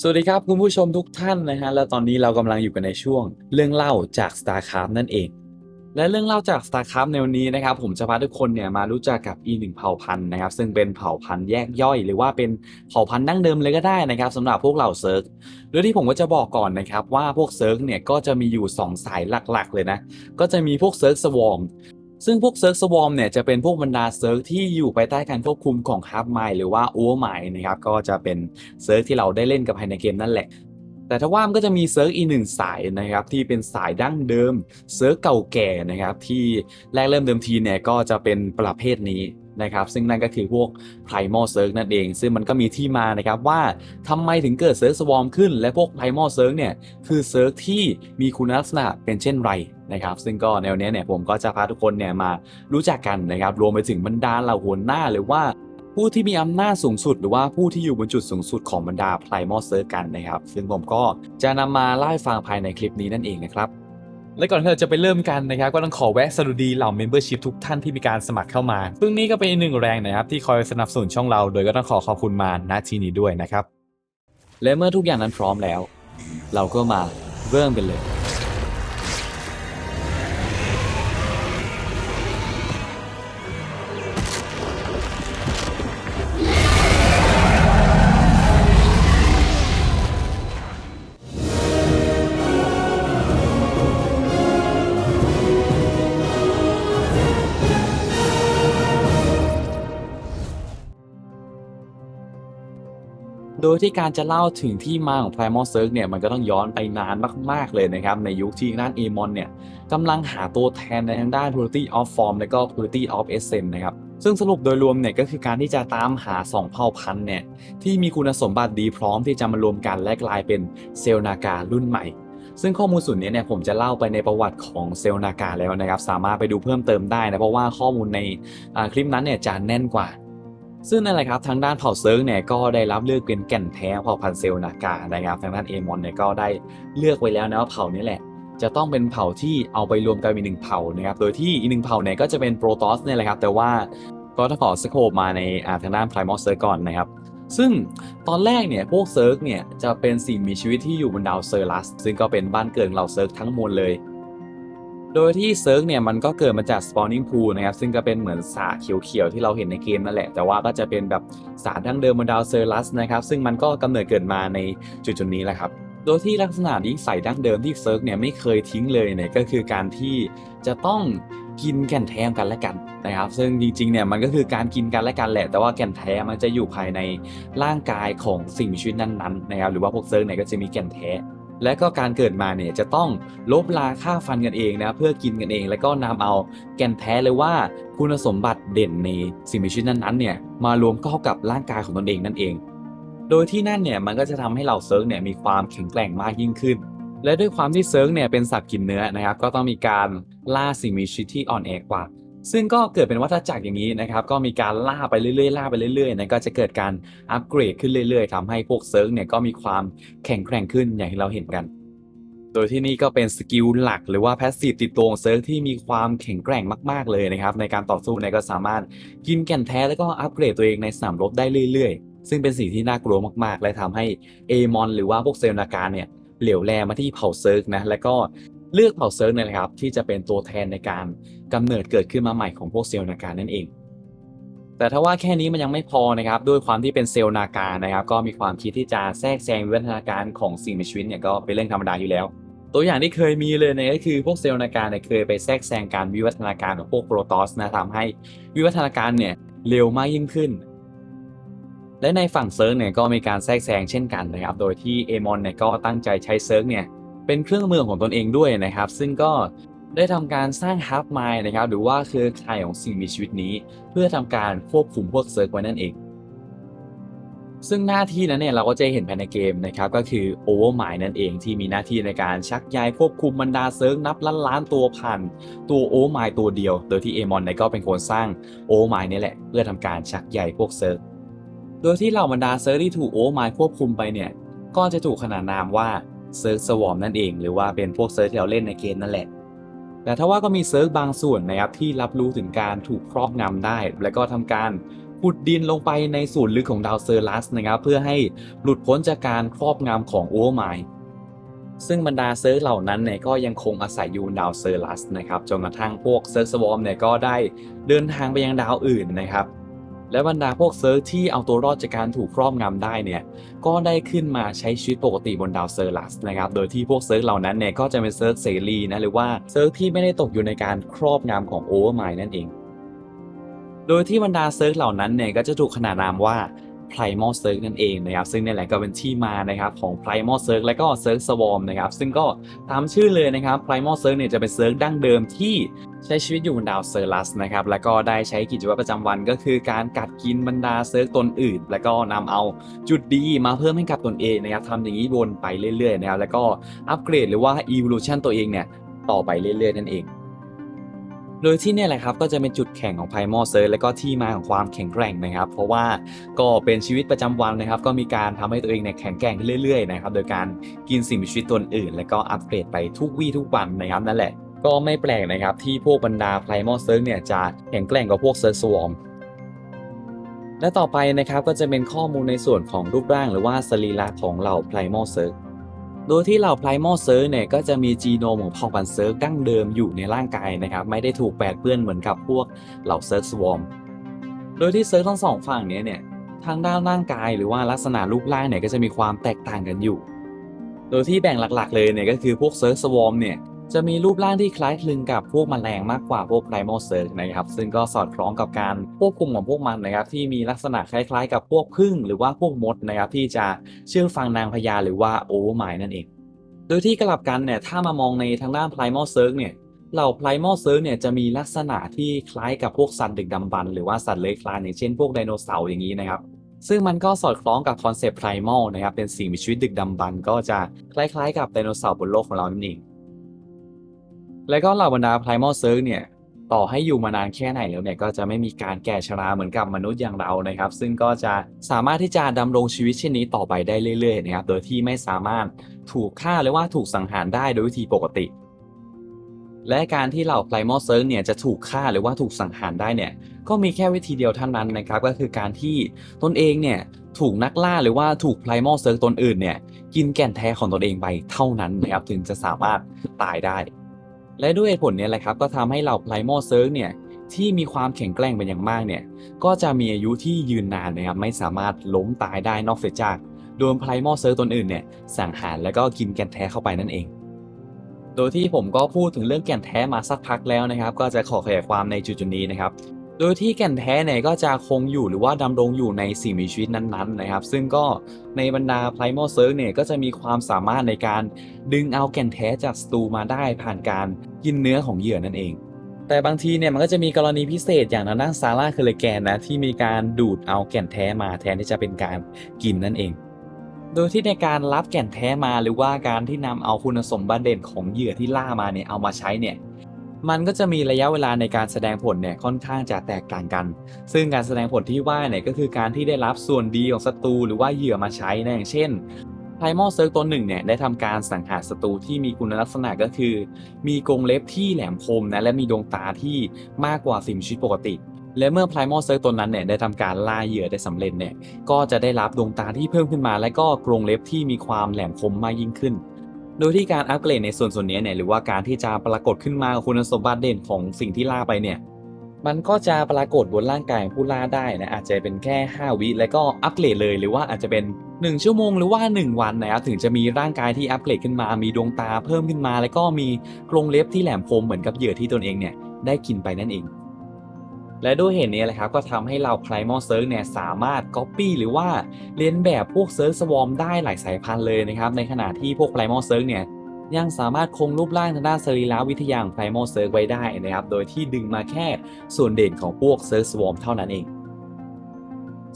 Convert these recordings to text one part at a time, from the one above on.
สวัสดีครับ คุณผู้ชมทุกท่านนะฮะแล้วตอนนี้เรากำลังอยู่กันในช่วงเรื่องเล่าจาก StarCraft นั่นเอง และเรื่องเล่าจาก StarCraft ในวันนี้นะครับผมจะพาทุกคนเนี่ยมารู้จักกับอีกหนึ่งเผ่าพันธุ์นะครับซึ่งเป็นเผ่าพันธุ์แยกย่อย หรือว่าเป็นเผ่าพันธุ์ดั้งเดิมเลยก็ได้นะครับสำหรับพวกเหล่าเซิร์กโดยที่ผมก็จะบอกก่อนนะครับว่าพวกเซิร์กเนี่ยก็จะมีอยู่ 2 สายหลักๆ เลยนะก็จะมีพวกเซิร์กสวอม ซึ่งพวกเซิร์กสวอมเนี่ยจะเป็นพวกบรรดาเซิร์กที่อยู่ภายใต้การควบคุมของฮาร์ m ไมหรือว่าโอเวอร์ไมนะครับก็จะเป็นเซิร์กที่เราได้เล่นกับภายในเกมนั่นแหละ แต่ถ้าว่ามันก็จะมีเซิร์กอีกหนึ่งสายนะครับที่เป็นสายดั้งเดิมเซิร์กเก่าแก่นะครับที่แรกเริ่มเดิมทีเนี่ยก็จะเป็นประเภทนี้นะครับซึ่งนั่นก็คือพวก Primal Circ นั่นเอง ซึ่งมันก็มีที่มานะครับว่าทำไมถึงเกิดเซิร์กสวอมขึ้น และพวก Primal Circ เนี่ยคือเซิร์กที่มีคุณลักษณะเป็นเช่นไรนะครับซึ่งก็แนวนี้เนี่ยผมก็จะพาทุกคนเนี่ยมารู้จักกันนะครับรวมไปถึงบรรดาเหล่าหัวหน้าหรือว่า ผู้ที่มีอำนาจสูงสุด หรือว่าผู้ที่อยู่บนจุดสูงสุดของบรรดา Primal Circ กันนะครับ ซึ่งผมก็จะนำมาเล่าให้ฟังภายในคลิปนี้นั่นเองนะครับและก่อนที่เราจะไปเริ่มกันนะครับ ก็ต้องขอแวะสวัสดีเหล่า Membership ทุกท่านที่มีการสมัครเข้ามา ซึ่งนี่ก็เป็นหนึ่งแรงนะครับ ที่คอยสนับสนุนช่องเรา โดยก็ต้องขอขอบคุณมาณที่นี้ด้วยนะครับ และเมื่อทุกอย่างนั้นพร้อมแล้ว เราก็มาเริ่มกันเลย ดยที่การจะเล่าถึงที่มาของ Primal Circ เนี่ยมันก็ต้องย้อนไปนานมาก ๆ เลยนะครับ ในยุคที่ด้านเอมอนเนี่ยกำลังหาตัวแทนในทางด้าน Purity of Form และก็ Purity of Essence นะครับซึ่งสรุปโดยรวมเนี่ยก็คือการที่จะตามหา 2 เผ่าพันธุ์เนี่ยที่มีคุณสมบัติดีพร้อมที่จะมารวมกันและกลายเป็นเซลนาการรุ่นใหม่ ซึ่งข้อมูลส่วนนี้เนี่ยผมจะเล่าไปในประวัติของเซลนาการแล้วนะครับ สามารถไปดูเพิ่มเติมได้นะเพราะว่าข้อมูลในคลิปนั้นเนี่ยจะแน่นกว่า ซึ่งนั่นแหละครับทางด้านเผ่าเซิร์กเนี่ยก็ได้รับเลือกเป็นแก่นแท้เผ่าพันเซลนากานะครับทางด้านเอมอนเนี่ยก็ได้เลือกไว้แล้วนะว่าเผ่านี้แหละ จะต้องเป็นเผ่าที่เอาไปรวมกันเป็นหนึ่งเผ่านะครับโดยที่อีกหนึ่งเผ่าเนี่ยก็จะเป็นโปรโตสเนี่ยแหละครับแต่ว่าก็ต้องขอสโคปมาในทางด้านไพรมอสเซิร์กก่อนนะครับซึ่งตอนแรกเนี่ยพวกเซิร์กเนี่ยจะเป็นสิ่งมีชีวิตที่อยู่บนดาวเซอร์ลัส ซึ่งก็เป็นบ้านเกิดเหล่าเซิร์กทั้งมวลเลย โดยที่เซิร์กเนี่ยมันก็เกิดมาจาก spawning pool นะครับ ซึ่งก็เป็นเหมือนสาเขียวๆ ที่เราเห็นในเกมนั่นแหละ แต่ว่าก็จะเป็นแบบสาดั้งเดิมบนดาวเซอร์ลัสนะครับ ซึ่งมันก็กำเนิดเกิดมาในจุดจุดๆนี้แหละครับ โดยที่ลักษณะนิสัยดั้งเดิมที่เซิร์กเนี่ยไม่เคยทิ้งเลยเนี่ยก็คือการที่จะต้องกินแก่นแท้กันและกันนะครับ ซึ่งจริงๆเนี่ยมันก็คือการกินกันและกันแหละ แต่ว่าแก่นแท้มันจะอยู่ภายในร่างกายของสิ่งมีชีวิตนั้นๆนะครับ หรือว่าพวกเซิร์กเนี่ยก็จะมีแก่นแท้ และก็การเกิดมาเนี่ยจะต้องลบลาฆ่าฟันกันเองนะเพื่อกินกันเอง แล้วก็นำเอาแก่นแท้เลยว่าคุณสมบัติเด่นในสิ่งมีชีวิตนั้นๆเนี่ยมารวมเข้ากับร่างกายของตนเองนั่นเอง โดยที่นั่นเนี่ยมันก็จะทำให้เหล่าเซิร์กเนี่ยมีความแข็งแกร่งมากยิ่งขึ้น และด้วยความที่เซิร์กเนี่ยเป็นสัตว์กินเนื้อนะครับ ก็ต้องมีการล่าสิ่งมีชีวิตที่อ่อนแอกว่า ซึ่งก็เกิดเป็นวัฏจักรอย่างนี้นะครับ ก็มีการล่าไปเรื่อยๆล่าไปเรื่อยๆนะก็จะเกิดการอัปเกรดขึ้นเรื่อยๆทำให้พวกเซิร์กเนี่ยก็มีความแข็งแกร่งขึ้นอย่างที่เราเห็นกัน โดยที่นี่ก็เป็นสกิลหลักหรือว่าแพสซีฟติดตัวของเซิร์กที่มีความแข็งแกร่งมากๆเลยนะครับ ในการต่อสู้เนี่ยก็สามารถกินแก่นแท้แล้วก็อัปเกรดตัวเองในสนามรบได้เรื่อยๆ ซึ่งเป็นสิ่งที่น่ากลัวมากๆ และทำให้เอมอนหรือว่าพวกเซลนาการเนี่ยเหลียวแลมาที่เผ่าเซิร์กนะแล้วก็เลือกเผ่าเซิร์กเนี่ยนะครับที่จะเป็นตัวแทนในการ กำเนิดเกิดขึ้นมาใหม่ของพวกเซลล์นาการนั่นเอง แต่ถ้าว่าแค่นี้มันยังไม่พอนะครับ ด้วยความที่เป็นเซลล์นาการนะครับ ก็มีความคิดที่จะแทรกแซงวิวัฒนาการของสิ่งมีชีวิตเนี่ยก็เป็นเรื่องธรรมดาอยู่แล้ว ตัวอย่างที่เคยมีเลยเนี่ยก็คือพวกเซลล์นาการเนี่ยเคยไปแทรกแซงการวิวัฒนาการของพวกโปรโตสนะทำให้วิวัฒนาการเนี่ยเร็วมากยิ่งขึ้นและในฝั่งเซิร์กเนี่ยก็มีการแทรกแซงเช่นกันนะครับ โดยที่เอมอนเนี่ยก็ตั้งใจใช้เซิร์กเนี่ยเป็นเครื่องมือของตนเองด้วยนะครับ ซึ่งก็ ได้ทำการสร้างฮาร์ m ไมล์นะครับหรือว่าเครือข่ายของสิ่งมีชีวิตนี้ เพื่อทำการควบคุมพวกเซิร์กไว้นั่นเองซึ่งหน้าที่นั้นเนี่ยเราก็จะเห็นภายในเกมนะครับก็คือโอเวอร์ไมล์นั่นเองที่มีหน้าที่ในการชักใยควบคุมบรรดาเซิร์กนับล้านล้านตัวพัน ตัวโอเวอร์ไมล์ตัวเดียว โดยที่เอมอนเนี่ยก็เป็นคนสร้างโอเวอร์ไมล์นี่แหละ เพื่อทำการชักใยพวกเซิร์กโดยที่เหล่าบรรดาเซิร์ฟที่ถูกโอเวอร์ไมล์ควบคุมไปเนี่ยก็จะถูกขนานนามว่าเซิร์ฟสวอมนั่นเอง หรือว่าเป็นพวกเซิร์ฟที่เราเล่นในเกมนั่นแหละ แต่ถ้าว่าก็มีเซิร์ฟบางส่วนนะครับที่รับรู้ถึงการถูกครอบงำได้ และก็ทำการขุดดินลงไปในส่วนลึกของดาวเซอร์ลัสนะครับเพื่อให้หลุดพ้นจากการครอบงำของโอเวอร์ไมล์ซึ่งบรรดาเซิร์ฟเหล่านั้นเนี่ยก็ยังคงอาศัยอยู่ดาวเซอร์ลัสนะครับจนกระทั่งพวกเซิร์ฟสวอมเนี่ยก็ได้เดินทางไปยังดาวอื่นนะครับ และบรรดาพวกเซิร์ฟที่เอาตัวรอดจากการถูกครอบงำได้เนี่ยก็ได้ขึ้นมาใช้ชีวิตปกติบนดาวเซอร์ลัสนะครับโดยที่พวกเซิร์ฟเหล่านั้นเนี่ยก็จะเป็นเซิร์ฟเสรีนะหรือว่าเซิร์ฟที่ไม่ได้ตกอยู่ในการครอบงำของโอเวอร์ไมน์นั่นเอง โดยที่บรรดาเซิร์ฟเหล่านั้นเนี่ยก็จะถูกขนานนามว่า Primal Circ นั่นเองนะครับซึ่งนี่แหละก็เป็นที่มานะครับของ Primal Circ และก็ Circ Swarm นะครับซึ่งก็ตามชื่อเลยนะครับ Primal Circ เนี่ยจะเป็นเซิร์ฟดั้งเดิมที่ใช้ชีวิตอยู่บนดาวเซอร์ลัสนะครับแล้วก็ได้ใช้กิจวัตรประจำวันก็คือการกัดกินบรรดาเซิร์ฟตนอื่น แล้วก็นำเอาจุดดีมาเพิ่มให้กับตนเองนะครับทำอย่างนี้วนไปเรื่อยๆนะครับแล้วก็อัปเกรดหรือว่า evolution ตัวเองเนี่ยต่อไปเรื่อยๆนั่นเอง โดยที่เนี่ยแหละครับก็จะเป็นจุดแข่งของไพมอเซิร์และก็ที่มาของความแข็งแกร่งนะครับ เพราะว่าก็เป็นชีวิตประจำวันนะครับ ก็มีการทำให้ตัวเองเนี่ยแข็งแกร่งขึ้นเรื่อยๆนะครับโดยการกินสิ่งมีชีวิตตัวอื่น แล้วก็อัปเกรดไปทุกวี่ทุกวันนะครับนั่นแหละ ก็ไม่แปลกนะครับที่พวกบรรดาไพมอเซิร์เนี่ยจะแข็งแกร่งกว่าพวกเซิร์ฟสวอมและต่อไปนะครับก็จะเป็นข้อมูลในส่วนของรูปร่างหรือว่าสรีระของเหล่าไพมอเซิร์ โดยที่เหล่าไพรมอลเซิร์เนี่ยก็จะมีจีโนมของเผ่าพันธุ์เซิร์กดั้งเดิมอยู่ในร่างกายนะครับ ไม่ได้ถูกแปดเปื้อนเหมือนกับพวกเหล่าเซิร์กสวอมโดยที่เซิร์กทั้งสองฝั่งนี้เนี่ยทางด้านร่างกายหรือว่าลักษณะรูปร่างเนี่ยก็จะมีความแตกต่างกันอยู่ โดยที่แบ่งหลักๆ เลยเนี่ยก็คือพวกเซิร์กสวอมเนี่ย จะมีรูปร่างที่คล้ายคลึงกับพวกแมลงมากกว่าพวกไพรมเซิร์นะครับ ซึ่งก็สอดคล้องกับการควบคุมของพวกมันนะครับ ที่มีลักษณะคล้ายๆ กับพวกผึ้งหรือว่าพวกมดนะครับ ที่จะเชื่อฟังนางพญาหรือว่าโอเวอร์ไมล์นั่นเอง โดยที่กลับกันเนี่ยถ้ามามองในทางด้าน Primal Circ เนี่ยเหล่า Primal Circ เนี่ยจะมีลักษณะที่คล้ายกับพวกสัตว์ดึกดำบรรพ์หรือว่าสัตว์เลื้อยคลานอย่างเช่นพวกไดโนเสาร์อย่างนี้นะครับ ซึ่งมันก็สอดคล้องกับคอนเซปต์ Primal นะครับ เป็นสิ่งมีชีวิตดึกดำบรรพ์ก็จะคล้ายๆ กับไดโนเสาร์บนโลกของเรานั่นเอง และก็เหล่าบรรดา Primal Circ เนี่ยต่อให้อยู่มานานแค่ไหนแล้วเนี่ยก็จะไม่มีการแก่ชราเหมือนกับมนุษย์อย่างเรานะครับ ซึ่งก็จะสามารถที่จะดำรงชีวิตเช่นนี้ต่อไปได้เรื่อยๆนะครับโดยที่ไม่สามารถถูกฆ่าหรือว่าถูกสังหารได้โดยวิธีปกติ และการที่เหล่าไพรมอลเซิร์กเนี่ยจะถูกฆ่าหรือว่าถูกสังหารได้เนี่ยก็มีแค่วิธีเดียวเท่านั้นนะครับ ก็คือการที่ตนเองเนี่ยถูกนักล่าหรือว่าถูกไพรมอลเซิร์กตนอื่นเนี่ยกินแก่นแท้ของตนเองไปเท่านั้นนะครับถึงจะสามารถตายได้ และด้วยเหตุผลเนี้แหละครับก็ทำให้เหล่าไพรมเซิร์เนี่ยที่มีความแข็งแกร่งเป็นอย่างมากเนี่ยก็จะมีอายุที่ยืนนานนะครับไม่สามารถล้มตายได้นอกเสียจากโดนไพรมอเซิร์ตนอื่นเนี่ยสังหารแล้วก็กินแก่นแท้เข้าไปนั่นเอง โดยที่ผมก็พูดถึงเรื่องแก่นแท้มาสักพักแล้วนะครับ ก็จะขอขยายความในจุดๆนี้นะครับ โดยที่แก่นแท้เนี่ยก็จะคงอยู่หรือว่าดำรงอยู่ในสิ่งมีชีวิตนั้นๆนะครับ ซึ่งก็ในบรรดาไพรมอลเซิร์เนี่ยก็จะมีความสามารถในการดึงเอาแก่นแท้จากสตูมาได้ผ่านการกินเนื้อของเหยื่อนั่นเอง แต่บางทีเนี่ยมันก็จะมีกรณีพิเศษอย่างทางด้านซาร่าเคเลแกนนะที่มีการดูดเอาแก่นแท้มาแทนที่จะเป็นการกินนั่นเอง โดยที่ในการรับแก่นแท้มาหรือว่าการที่นำเอาคุณสมบัติเด่นของเหยื่อที่ล่ามาเนี่ยเอามาใช้เนี่ย มันก็จะมีระยะเวลาในการแสดงผลเนี่ยค่อนข้างจะแตกต่างกัน ซึ่งการแสดงผลที่ว่าเนี่ยก็คือการที่ได้รับส่วนดีของศัตรูหรือว่าเหยื่อมาใช้นะอย่างเช่นไพมอลเซิร์กตัวหนึ่งเนี่ยได้ทำการสังหารศัตรูที่มีคุณลักษณะก็คือ มีกรงเล็บที่แหลมคมนะและมีดวงตาที่มากกว่าสิ่งมีชีวิตปกติ และเมื่อไพรมอลเซิร์กตัวนั้นเนี่ยได้ทำการล่าเหยื่อได้สำเร็จเนี่ยก็จะได้รับดวงตาที่เพิ่มขึ้นมา และก็กรงเล็บที่มีความแหลมคมมากยิ่งขึ้น โดยที่การอัปเกรดในส่วนส่วนนี้เนี่ยหรือว่าการที่จะปรากฏขึ้นมาคุณสมบัติเด่นของสิ่งที่ล่าไปเนี่ยมันก็จะปรากฏบนร่างกายของผู้ล่าได้นะอาจจะเป็นแค่ 5 วิแล้วก็อัปเกรดเลย หรือว่าอาจจะเป็น 1 ชั่วโมงหรือว่า 1 วันนะครับถึงจะมีร่างกายที่อัปเกรดขึ้นมา มีดวงตาเพิ่มขึ้นมา แล้วก็มีกรงเล็บที่แหลมคมเหมือนกับเหยื่อที่ตนเองเนี่ยได้กินไปนั่นเอง และด้วยเหตุนี้แหละครับก็ทำให้เรา Primal Search เนี่ยสามารถ Copy หรือว่าเลียนแบบพวก Search Swarm ได้หลายสายพันธุ์เลยนะครับในขณะที่พวก Primal Search เนี่ยยังสามารถคงรูปร่างทางด้านสรีรวิทยาของ Primal Search ไว้ได้นะครับ โดยที่ดึงมาแค่ส่วนเด่นของพวก Search Swarm เท่านั้นเอง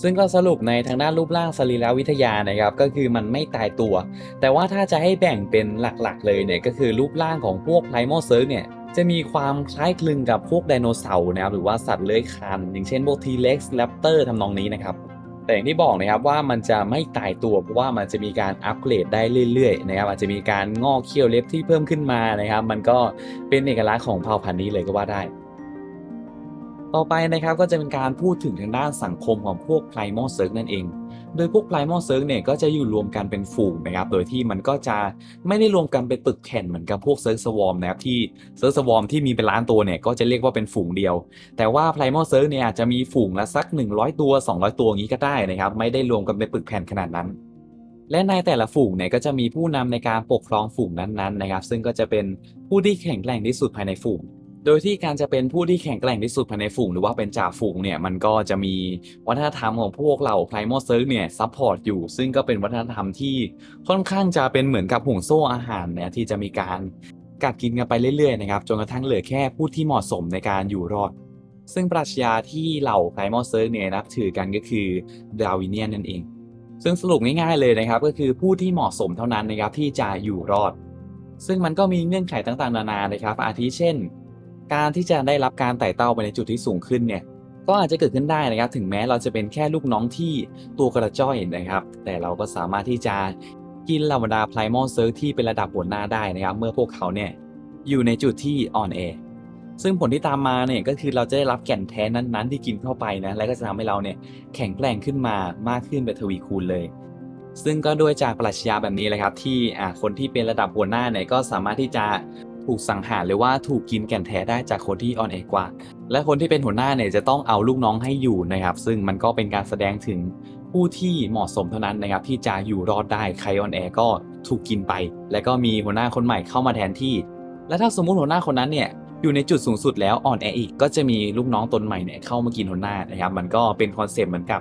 ซึ่งก็สรุปในทางด้านรูปร่างสรีรวิทยานะครับ ก็คือมันไม่ตายตัว แต่ว่าถ้าจะให้แบ่งเป็นหลักๆ เลยเนี่ยก็คือรูปร่างของพวก Primal Search เนี่ย จะมีความคล้ายคลึงกับพวกไดโนเสาร์นะครับหรือว่าสัตว์เลื้อยคลานอย่างเช่นพวก T-Rex Raptor ทำนองนี้นะครับแต่อย่างที่บอกนะครับว่ามันจะไม่ตายตัวเพราะว่ามันจะมีการอัปเกรดได้เรื่อยๆนะครับอาจจะมีการงอกเขี้ยวเล็บที่เพิ่มขึ้นมานะครับ มันก็เป็นเอกลักษณ์ของเผ่าพันธุ์นี้เลยก็ว่าได้ ต่อไปนะครับก็จะเป็นการพูดถึงทางด้านสังคมของพวก Primal Zerg นั่นเอง โดยพวก Primal Zerg เนี่ยก็จะอยู่รวมกันเป็นฝูงนะครับ โดยที่มันก็จะไม่ได้รวมกันเป็นตึกแผ่นเหมือนกับพวก Zerg Swarm นะครับที่ Zerg Swarm ที่มีเป็นล้านตัวเนี่ยก็จะเรียกว่าเป็นฝูงเดียว แต่ว่า Primal Zerg เนี่ยอาจจะมีฝูงละสัก 100 ตัว 200 ตัวอย่างนี้ก็ได้นะครับ ไม่ได้รวมกันเป็นปึกแผ่นขนาดนั้นและในแต่ละฝูงเนี่ยก็จะมีผู้นำในการปกครองฝูงนั้นๆนะครับ ซึ่งก็จะเป็นผู้ที่แข็งแกร่งที่สุดภายในฝูง โดยที่การจะเป็นผู้ที่แข็งแกร่งที่สุดภายในฝูงหรือว่าเป็นจ่าฝูงเนี่ยมันก็จะมีวัฒนธรรมของพวกเหล่าไพรโมเซิร์เนี่ยซัพพอร์ตอยู่ ซึ่งก็เป็นวัฒนธรรมที่ค่อนข้างจะเป็นเหมือนกับห่วงโซ่อาหารเนี่ยที่จะมีการกัดกินกันไปเรื่อยๆนะครับจนกระทั่งเหลือแค่ผู้ที่เหมาะสมในการอยู่รอด ซึ่งปรัชญาที่เหล่าไพรโมเซิร์เนี่ยนับถือกันก็คือดาวิเนียนนั่นเอง ซึ่งสรุปง่ายๆเลยนะครับก็คือผู้ที่เหมาะสมเท่านั้นนะครับที่จะอยู่รอด ซึ่งมันก็มีเงื่อนไขต่างๆนานานะครับอาทิเช่น การที่จะได้รับการไต่เต้าไปในจุดที่สูงขึ้นเนี่ยก็อาจจะเกิดขึ้นได้นะครับ ถึงแม้เราจะเป็นแค่ลูกน้องที่ตัวกระจ้อยนะครับ แต่เราก็สามารถที่จะกินเหล่าบรรดาไพรมอลเซิร์ที่เป็นระดับหัวหน้าได้นะครับ เมื่อพวกเขาเนี่ยอยู่ในจุดที่อ่อนแอซึ่งผลที่ตามมาเนี่ยก็คือเราจะได้รับแก่นแท้นั้นๆ ที่กินเข้าไปนะและก็จะทำให้เราเนี่ยแข็งแกร่งขึ้นมามากขึ้นเป็นทวีคูณเลย ซึ่งก็ด้วยจากปรัชญาแบบนี้เลยครับ ที่คนที่เป็นระดับหัวหน้าเนี่ยก็สามารถที่จะ ถูกสังหารหรือว่าถูกกินแก่นแท้ได้จากคนที่อ่อนแอกว่า และคนที่เป็นหัวหน้าเนี่ยจะต้องเอาลูกน้องให้อยู่นะครับ ซึ่งมันก็เป็นการแสดงถึงผู้ที่เหมาะสมเท่านั้นนะครับที่จะอยู่รอดได้ใครอ่อนแอก็ถูกกินไป และก็มีหัวหน้าคนใหม่เข้ามาแทนที่ และถ้าสมมุติหัวหน้าคนนั้นเนี่ยอยู่ในจุดสูงสุดแล้วอ่อนแออีกก็จะมีลูกน้องตนใหม่เนี่ยเข้ามากินหัวหน้านะครับมันก็เป็นคอนเซปต์เหมือนกับ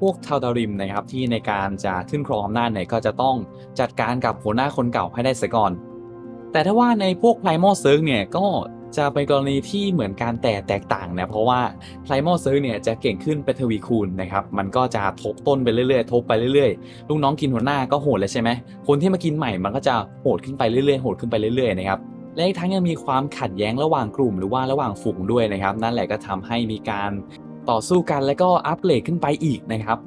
พวกเทาดาริมนะครับที่ในการจะขึ้นครองอำนาจเนี่ยก็จะต้องจัดการกับหัวหน้าคนเก่าให้ได้เสียก่อน แต่ถ้าว่าในพวกไพรมอลเซิร์กเนี่ยก็จะเป็นกรณีที่เหมือนการแต่แตกต่างนะเพราะว่าไพรมอลเซิร์กเนี่ยจะเก่งขึ้นเป็นทวีคูณนะครับมันก็จะทบต้นไปเรื่อยๆ ทบไปเรื่อยๆ ลูกน้องกินหัวหน้าก็โหดเลยใช่ไหมคนที่มากินใหม่มันก็จะโหดขึ้นไปเรื่อยๆโหดขึ้นไปเรื่อยๆนะครับและอีกทั้งยังมีความขัดแย้งระหว่างกลุ่มหรือว่าระหว่างฝูงด้วยนะครับ นั่นแหละก็ทำให้มีการต่อสู้กันและก็อัปเกรดขึ้นไปอีกนะครับ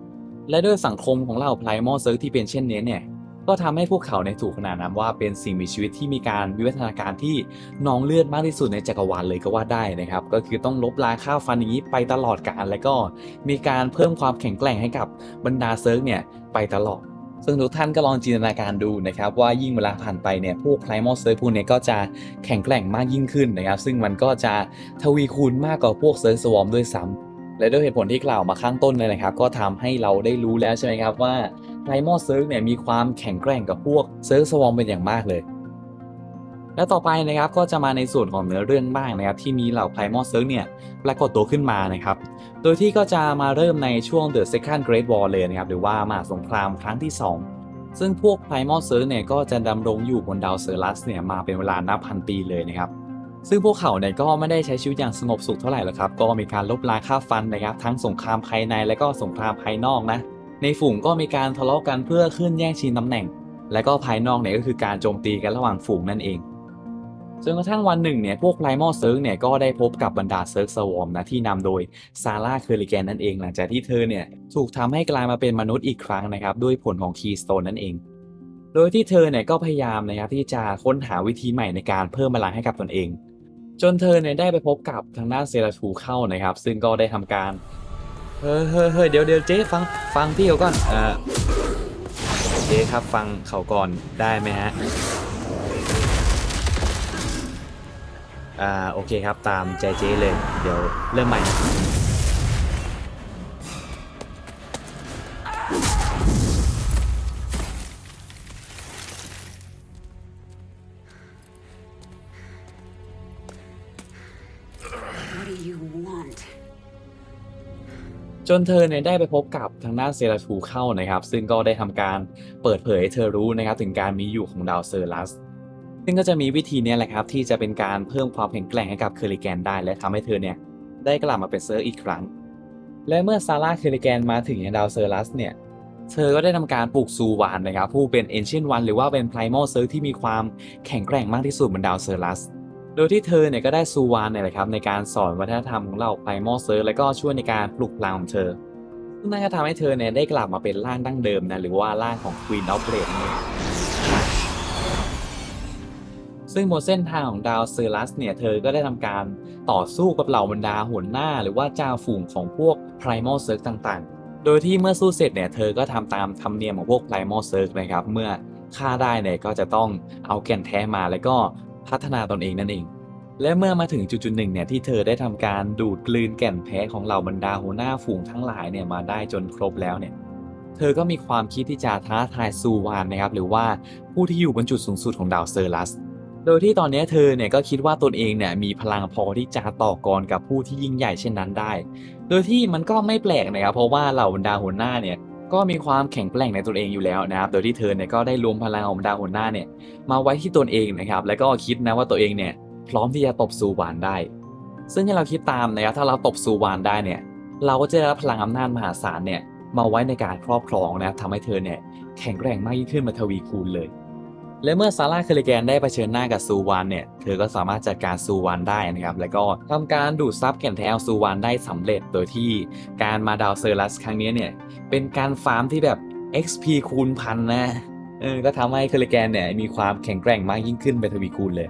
และด้วยสังคมของเราไพรมอลเซิร์กที่เป็นเช่นนี้เนี่ย ก็ทำให้พวกเขาในถูกขนานนามว่าเป็นสิ่งมีชีวิตที่มีการวิวัฒนาการที่นองเลือดมากที่สุดในจักรวาลเลยก็ว่าได้นะครับ ก็คือต้องลบล้างข้าวฟันอย่างนี้ไปตลอดกาลและก็มีการเพิ่มความแข็งแกร่งให้กับบรรดาเซิร์กเนี่ยไปตลอดซึ่งทุกท่านก็ลองจินตนาการดูนะครับว่ายิ่งเวลาผ่านไปเนี่ยพวกไพรมอลเซิร์กพวกเนี้ก็จะแข็งแกร่งมากยิ่งขึ้นนะครับ ซึ่งมันก็จะทวีคูณมากกว่าพวกเซิร์กสวอมด้วยซ้ำและด้วยเหตุผลที่กล่าวมาข้างต้นเลยนะครับ ก็ทำให้เราได้รู้แล้วใช่ไหมครับว่า ไพรมอลเซิร์กเนี่ยมีความแข็งแกร่งกับพวกเซิร์กสวอมเป็นอย่างมากเลย และต่อไปนะครับก็จะมาในส่วนของเนื้อเรื่องบ้างนะครับ ที่มีเหล่าไพรมอลเซิร์กเนี่ยปรากฏตัวขึ้นมานะครับ โดยที่ก็จะมาเริ่มในช่วง The Second Great War เลยนะครับ หรือว่ามหาสงครามครั้งที่ 2 ซึ่งพวกไพรมอลเซิร์กเนี่ยก็จะดำรงอยู่บนดาวเซอร์ลัสเนี่ยมาเป็นเวลานับพันปีเลยนะครับซึ่งพวกเขาเนี่ยก็ไม่ได้ใช้ชีวิตอย่างสงบสุขเท่าไหร่หรอกครับ ก็มีการลบล้างค่าฟันนะครับ ทั้งสงครามภายในและก็สงครามภายนอกนะ ในฝูงก็มีการทะเลาะกันเพื่อขึ้นแย่งชิงตำแหน่ง และก็ภายนอกเนี่ยก็คือการโจมตีกันระหว่างฝูงนั่นเองจนกระทั่งวันหนึ่งเนี่ยพวกไพรมอลเซิร์กเนี่ยก็ได้พบกับบรรดาเซิร์กสวอมนะที่นำโดยซาร่าเคอริแกนนั่นเองหลังจากที่เธอเนี่ยถูกทำให้กลายมาเป็นมนุษย์อีกครั้งนะครับด้วยผลของคีสโตนนั่นเอง โดยที่เธอเนี่ยก็พยายามนะครับที่จะค้นหาวิธีใหม่ในการเพิ่มพลังให้กับตนเอง จนเธอเนี่ยได้ไปพบกับทางด้านเซราทูเข้านะครับ ซึ่งก็ได้ทำการ เฮ้ยเฮ้ยเฮ้เดี๋ยวเดี๋ยวเจ๊ฟังฟังพี่เขาก่อนเออเจ๊ครับฟังเขาก่อนได้ไหมฮะอ่าโอเคครับตามใจเจ๊เลย เดี๋ยวเริ่มใหม่ นเธอเนี่ยได้ไปพบกับทางด้านเซราทูเข้านะครับ ซึ่งก็ได้ทำการเปิดเผยให้เธอรู้นะครับถึงการมีอยู่ของดาวเซอร์ลัส ซึ่งก็จะมีวิธีเนี้แหละครับที่จะเป็นการเพิ่มความแข็งแกร่งให้กับเคอริแกนได้ และทำให้เธอเนี่ยได้กลับมาเป็นเซอร์อีกครั้ง และเมื่อซาร่าเคอริแกนมาถึงยังดาวเซอร์ลัสเนี่ยเธอก็ได้ทำการปลูกซูวานนะครับผู้เป็นเอนเชียนวันหรือว่าเป็นไพรมอลเซิร์ที่มีความแข็งแกร่งมากที่สุดบนดาวเซอร์ลัส โดยที่เธอเนี่ยก็ได้ซูวานเนี่ยแหละครับในการสอนวัฒนธรรมของเหล่าไพรมอเซิร์และก็ช่วยในการปลุกลังของเธอซึ่งนั่นก็ทำให้เธอเนี่ยได้กลับมาเป็นร่างดั้งเดิมนะหรือว่าร่างของ Queen of Blade นั่นเองซึ่งบนเส้นทางของดาวเซอรัสเนี่ยเธอก็ได้ทำการต่อสู้กับเหล่าบรรดาหัวหน้า หรือว่าจ่าฝูงของพวก Primal Surge ต่างๆ โดยที่เมื่อสู้เสร็จเนี่ยเธอก็ทำตามธรรมเนียมของพวก Primal Surge นะครับ เมื่อฆ่าได้เนี่ยก็จะต้องเอาแก่นแท้มาแล้วก็ พัฒนาตนเองนั่นเอง และเมื่อมาถึงจุดๆหนึ่งเนี่ยที่เธอได้ทำการดูดกลืนแก่นแท้ของเหล่าบรรดาหัวหน้าฝูงทั้งหลายเนี่ยมาได้จนครบแล้วเนี่ยเธอก็มีความคิดที่จะท้าทายซูวานนะครับหรือว่าผู้ที่อยู่บนจุดสูงสุดของดาวเซอร์ลัส โดยที่ตอนนี้เธอเนี่ยก็คิดว่าตนเองเนี่ยมีพลังพอที่จะต่อกรกับผู้ที่ยิ่งใหญ่เช่นนั้นได้ โดยที่มันก็ไม่แปลกนะครับเพราะว่าเหล่าบรรดาหัวหน้าเนี่ย ก็มีความแข็งแกร่งในตนเองอยู่แล้วนะครับ โดยที่เธอเนี่ยก็ได้รวมพลังของดาหัวหน้าเนี่ยมาไว้ที่ตนเองนะครับ แล้วก็คิดนะว่าตัวเองเนี่ยพร้อมที่จะตบซูวานได้ ซึ่งให้เราคิดตามนะครับถ้าเราตบซูวานได้เนี่ย เราก็จะได้รับพลังอำนาจมหาศาลเนี่ยมาไว้ในการครอบครองนะครับทำให้เธอเนี่ยแข็งแกร่งมากยิ่งขึ้นมาทวีคูณเลย และเมื่อซาร่าเคลแกนได้เผชิญหน้ากับซูวานเนี่ย เธอก็สามารถจัดการซูวานได้นะครับ แล้วก็ทำการดูดซับแก่นแท้ของซูวานได้สำเร็จ โดยที่การมาดาวเซอร์ลัสครั้งนี้เนี่ย เป็นการฟาร์มที่แบบ XP คูณพันนะเออก็ทำให้เคลแกนเนี่ยมีความแข็งแกร่งมากยิ่งขึ้นไปทวีคูณเลย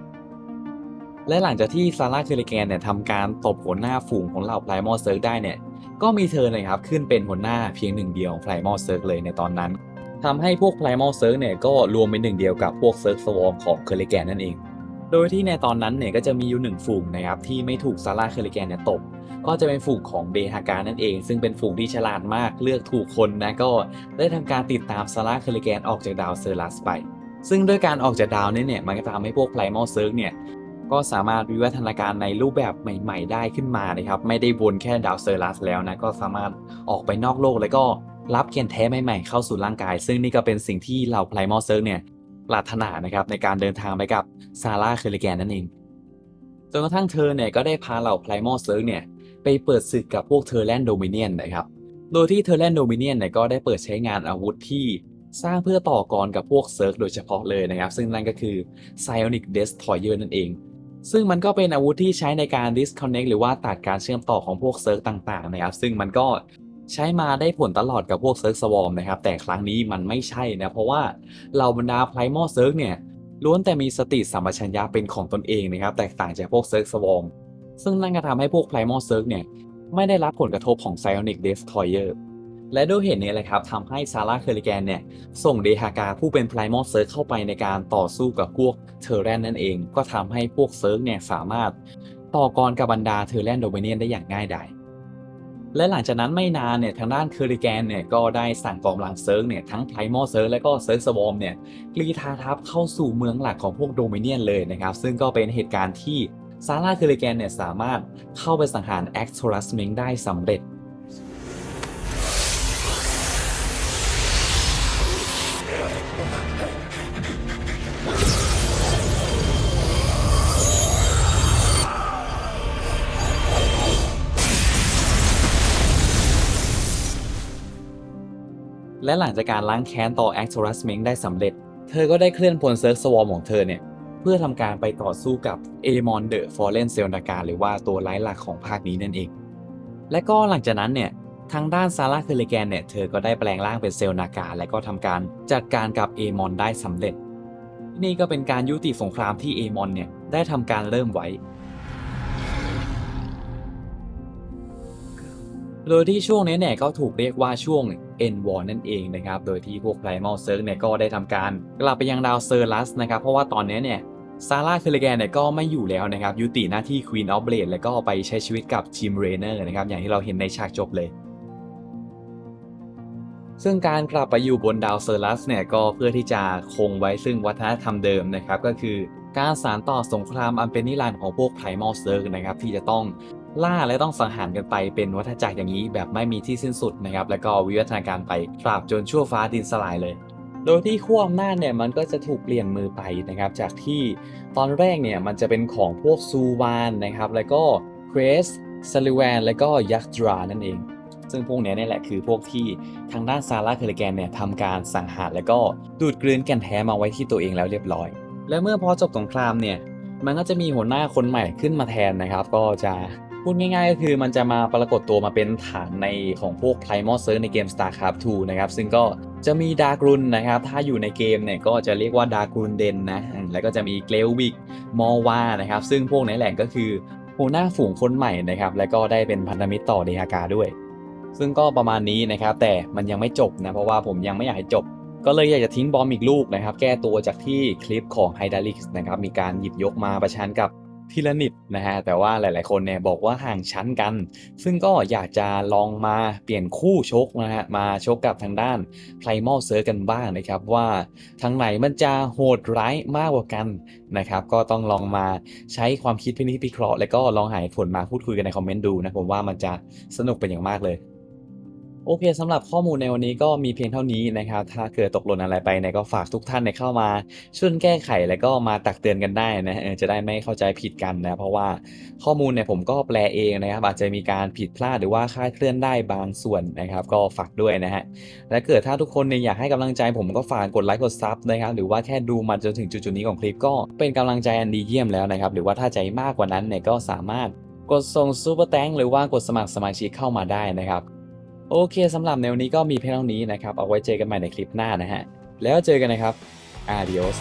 และหลังจากที่ซาร่าเคลแกนเนี่ยทำการตบหัวหน้าฝูงของเหล่าไพรมอลเซิร์กได้เนี่ย ก็มีเธอนะครับ ขึ้นเป็นหัวหน้าเพียงหนึ่งเดียวของไพรมอลเซิร์กเลยในตอนนั้น ทำให้พวกไพรมอลเซิร์กเนี่ยก็รวมเป็นหนึ่งเดียวกับพวกเซิร์กสวอมของเคลแกนนั่นเอง โดยที่ในตอนนั้นเนี่ยก็จะมีอยู่หนึ่งฝูงนะครับที่ไม่ถูกซาร่าเคลแกนเนี่ยตบก็จะเป็นฝูงของเบฮาการนั่นเอง ซึ่งเป็นฝูงที่ฉลาดมากเลือกถูกคนนะก็ได้ทำการติดตามซาร่าเคลแกนออกจากดาวเซอร์ลัสไป ซึ่งด้วยการออกจากดาวนี้เนี่ยมันก็ทำให้พวกไพรมอลเซิร์กเนี่ยก็สามารถวิวัฒนาการในรูปแบบใหม่ ๆ ได้ขึ้นมานะครับไม่ได้วนแค่ดาวเซอร์ลัสแล้วนะก็สามารถออกไปนอกโลกแล้วก็ รับเกียนแท้ใหม่ๆเข้าสู่ร่างกาย ซึ่งนี่ก็เป็นสิ่งที่เหล่าไพรมอลเซิร์กเนี่ยปรารถนานะครับในการเดินทางไปกับซาร่าเคอร์แกนนั่นเองจนกระทั่งเธอเนี่ยก็ได้พาเหล่าไพรมอลเซิร์กเนี่ยไปเปิดศึกกับพวกเทอร์แลนด์โดมิเนียนนะครับ โดยที่เทอร์แลนด์โดมิเนียนเนี่ยก็ได้เปิดใช้งานอาวุธที่สร้างเพื่อต่อกรกับพวกเซิร์กโดยเฉพาะเลยนะครับ ซึ่งนั่นก็คือ Psionic Destroyer นั่นเอง ซึ่งมันก็เป็นอาวุธที่ใช้ในการ disconnect หรือว่าตัดการเชื่อมต่อของพวกเซิร์กต่างๆนะครับ ซึ่งมันก็ ใช้มาได้ผลตลอดกับพวกเซิร์กสวอมนะครับ แต่ครั้งนี้มันไม่ใช่นะ เพราะว่าเหล่าบรรดาไพรมอลเซิร์กเนี่ยล้วนแต่มีสติสัมปชัญญะเป็นของตนเองนะครับ แตกต่างจากพวกเซิร์กสวอมซึ่งนั่นก็ทำให้พวกไพรมอลเซิร์กเนี่ยไม่ได้รับผลกระทบของ Psionic Destroyer และด้วยเหตุนี้แหละครับทำให้ซาร่าเคอริแกนเนี่ยส่งเดฮากาผู้เป็นไพรมอลเซิร์กเข้าไปในการต่อสู้กับพวกเทอร์แรนนั่นเอง ก็ทำให้พวกเซิร์กเนี่ยสามารถต่อกรกับบรรดาเทอร์แรนโดมิเนียนได้อย่างง่ายดาย และหลังจากนั้นไม่นานเนี่ยทางด้านเคอริแกนเนี่ยก็ได้สั่งกองกำลังเซิร์กเนี่ยทั้งไพรมอลเซิร์กและก็เซิร์กสวอมเนี่ยกรีธาทัพเข้าสู่เมืองหลักของพวกโดมิเนียนเลยนะครับซึ่งก็เป็นเหตุการณ์ที่ซาร่าเคอริแกนเนี่ยสามารถเข้าไปสังหารแอคโทรัสเมงได้สำเร็จ และหลังจากการล้างแค้นต่อ a c t o r u s m i n k ได้สำเร็จ เธอก็ได้เคลื่อนพลเซิร์ฟสวอมของเธอเนี่ย เพื่อทำการไปต่อสู้กับ a m o n the Fallen s e l n a g a หรือว่าตัวร้ายหลักของภาคนี้นั่นเอง และก็หลังจากนั้นเนี่ยทางด้านซาร่าเคอร์แกนเนี่ยเธอก็ได้แปลงร่างเป็นเซลนากาและก็ทำการจัดการกับเอมอนได้สำเร็จ นี่ก็เป็นการยุติสงครามที่เอมอนเนี่ยได้ทำการเริ่มไว้โดยที่ช่วงนี้เนี่ยก็ถูกเรียกว่าช่วง End War นั่นเองนะครับ โดยที่พวก Primal Surge เนี่ยก็ได้ทำการกลับไปยังดาวเซอร์ลัสนะครับ เพราะว่าตอนนี้เนี่ยซาร่าเคอร์แกนเนี่ยก็ไม่อยู่แล้วนะครับ ยุติหน้าที่ Queen of Blade แล้วก็ไปใช้ชีวิตกับจิมเรเนอร์นะครับ อย่างที่เราเห็นในฉากจบเลย ซึ่งการกลับไปอยู่บนดาวเซอร์ลัสเนี่ยก็เพื่อที่จะคงไว้ซึ่งวัฒนธรรมเดิมนะครับ ก็คือการสานต่อสงครามอันเป็นนิรันดร์ของพวกไพรมอลเซิร์กนะครับที่จะต้อง ล่าและต้องสังหารกันไปเป็นวัฏจักรอย่างนี้แบบไม่มีที่สิ้นสุดนะครับ แล้วก็วิวัฒนาการไปตราบจนชั่วฟ้าดินสลายเลย โดยที่ขั้วอำนาจเนี่ยมันก็จะถูกเปลี่ยนมือไปนะครับ จากที่ตอนแรกเนี่ยมันจะเป็นของพวกซูวานนะครับ แล้วก็เควสซาลิแวนและก็ยักษ์ดรานั่นเอง ซึ่งพวกนี้นี่แหละคือพวกที่ทางด้านซาร่าเคอร์แกนเนี่ยทำการสังหารแล้วก็ดูดกลืนแก่นแท้มาไว้ที่ตัวเองแล้วเรียบร้อย และเมื่อพอจบสงครามเนี่ยมันก็จะมีหัวหน้าคนใหม่ขึ้นมาแทนนะครับ ก็จะ พูดง่ายๆก็คือมันจะมาปรากฏตัวมาเป็นฐานในของพวก Primal Surge ในเกม StarCraft 2 นะครับ ซึ่งก็จะมีดาร์กรุนนะครับ ถ้าอยู่ในเกมเนี่ยก็จะเรียกว่าดาร์กรุนเดนนะ แล้วก็จะมีเกลวิกมอวานะครับ ซึ่งพวกนี้แหละก็คือหัวหน้าฝูงคนใหม่นะครับ และก็ได้เป็นพันธมิตรต่อเดฮากาด้วย ซึ่งก็ประมาณนี้นะครับ แต่มันยังไม่จบนะ เพราะว่าผมยังไม่อยากให้จบ ก็เลยอยากจะทิ้งบอมอีกลูกนะครับ แก้ตัวจากที่คลิปของไฮดาลิกนะครับ มีการหยิบยกมาประชันกับ ทีละนิดนะฮะแต่ว่าหลาย ๆ คนเนี่ยบอกว่าห่างชั้นกัน ซึ่งก็อยากจะลองมาเปลี่ยนคู่ชกนะฮะมาชกกับทางด้านไพรมอลเซิร์กันบ้างนะครับว่าทางไหนมันจะโหดร้ายมากกว่ากันนะครับก็ต้องลองมาใช้ความคิดพินิจพิเคราะห์ แล้วก็ลองหาผลมาพูดคุยกันในคอมเมนต์ดูนะผมว่ามันจะสนุกเป็นอย่างมากเลย โอเคสำหรับข้อมูลในวันนี้ก็มีเพียงเท่านี้นะครับ ถ้าเกิดตกหล่นอะไรไปเนี่ยก็ฝากทุกท่านเนี่ยเข้ามาช่วยแก้ไขแล้วก็มาตักเตือนกันได้นะจะได้ไม่เข้าใจผิดกันนะเพราะว่าข้อมูลเนี่ยผมก็แปลเองนะครับ อาจจะมีการผิดพลาดหรือว่าคลาดเคลื่อนได้บางส่วนนะครับ ก็ฝากด้วยนะฮะและเกิดถ้าทุกคนเนี่ยอยากให้กำลังใจ ผมก็ฝากกดไลค์กดซับนะครับหรือว่าแค่ดูมาจนถึงจุดๆนี้ของคลิปก็เป็นกำลังใจอันดีเยี่ยมแล้วนะครับ หรือว่าถ้าใจมากกว่านั้นเนี่ยก็สามารถกดส่งซูเปอร์แตงหรือว่ากดสมัครสมาชิกเข้ามาได้นะครับ โอเคสำหรับในวันนี้ก็มีเพียงเท่านี้นะครับ เอาไว้เจอกันใหม่ในคลิปหน้านะฮะ แล้วเจอกันนะครับ adios